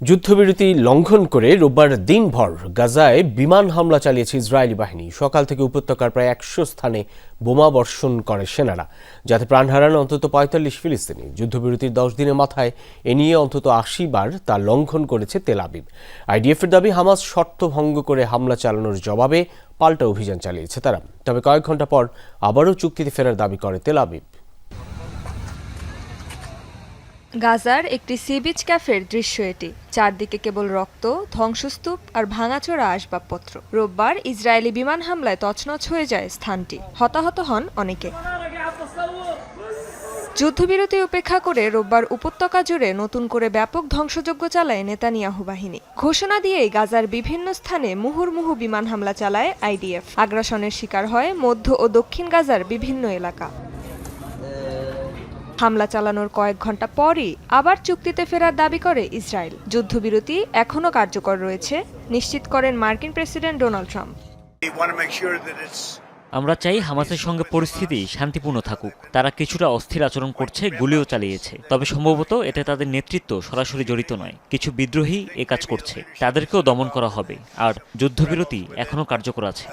যুদ্ধবিরতি লঙ্ঘন করে রোববার দিনভর গাজায় বিমান হামলা চালিয়েছে ইসরায়েলি বাহিনী। সকাল থেকে উপত্যকার প্রায় একশো স্থানে বোমা বর্ষণ করে সেনারা, যাতে প্রাণ হারান অন্তত পঁয়তাল্লিশ ফিলিস্তিনি। যুদ্ধবিরতির দশ দিনের মাথায় এ নিয়ে অন্তত আশি বার তা লঙ্ঘন করেছে তেল আবিব। আইডিএফের দাবি, হামাস শর্ত ভঙ্গ করে হামলা চালানোর জবাবে পাল্টা অভিযান চালিয়েছে তারা। তবে কয়েক ঘণ্টা পর আবারও চুক্তিতে ফেরার দাবি করে তেল আবিব। গাজার একটি সি বিচ ক্যাফের দৃশ্য এটি। চারদিকে কেবল রক্ত, ধ্বংসস্তূপ আর ভাঙাচোরা আসবাবপত্র। রোববার ইসরায়েলি বিমান হামলায় তছনছ হয়ে যায় স্থানটি। হতাহত হন অনেকে। যুদ্ধবিরতি উপেক্ষা করে রোববার উপত্যকা জুড়ে নতুন করে ব্যাপক ধ্বংসযজ্ঞ চালায় নেতানিয়াহু বাহিনী। ঘোষণা দিয়েই গাজার বিভিন্ন স্থানে মুহুর্মুহু বিমান হামলা চালায় আইডিএফ। আগ্রাসনের শিকার হয় মধ্য ও দক্ষিণ গাজার বিভিন্ন এলাকা। হামলা চালানোর কয়েক ঘণ্টা পরই আবার চুক্তিতে ফেরার দাবি করে ইসরায়েল। যুদ্ধবিরতি এখনও কার্যকর রয়েছে নিশ্চিত করেন মার্কিন প্রেসিডেন্ট ডোনাল্ড ট্রাম্প। আমরা চাই হামাসের সঙ্গে পরিস্থিতি শান্তিপূর্ণ থাকুক। তারা কিছুটা অস্থির আচরণ করছে গুলিও চালিয়েছে। তবে সম্ভবত এতে তাদের নেতৃত্ব সরাসরি জড়িত নয়। কিছু বিদ্রোহী এ কাজ করছে। তাদেরকেও দমন করা হবে। আর যুদ্ধবিরতি এখনও কার্যকর আছে।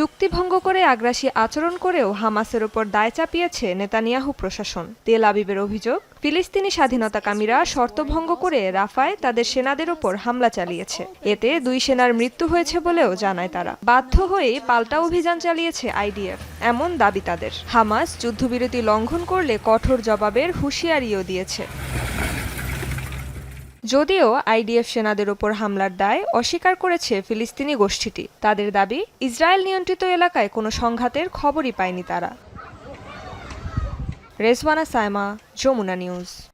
Uh, either way, it's going to be চুক্তি ভঙ্গ করে আগ্রাসী আচরণ করেও হামাসের ওপর দায় চাপিয়েছে নেতানিয়াহু প্রশাসন। তেল আবিবের অভিযোগ ফিলিস্তিনি স্বাধীনতাকামীরা শর্ত ভঙ্গ করে রাফায় তাদের সেনাদের ওপর হামলা চালিয়েছে। এতে দুই সেনার মৃত্যু হয়েছে বলেও জানায় তারা। বাধ্য হয়ে পাল্টা অভিযান চালিয়েছে আইডিএফ এমন দাবি তাদের। হামাস যুদ্ধবিরতি লঙ্ঘন করলে কঠোর জবাবের হুঁশিয়ারিও দিয়েছে। যদিও আইডিএফ সেনাদের ওপর হামলার দায় অস্বীকার করেছে ফিলিস্তিনি গোষ্ঠীটি। তাদের দাবি, ইসরায়েল নিয়ন্ত্রিত এলাকায় কোনো সংঘাতের খবরই পায়নি তারা। রেজওয়ানা সায়মা, যমুনা নিউজ।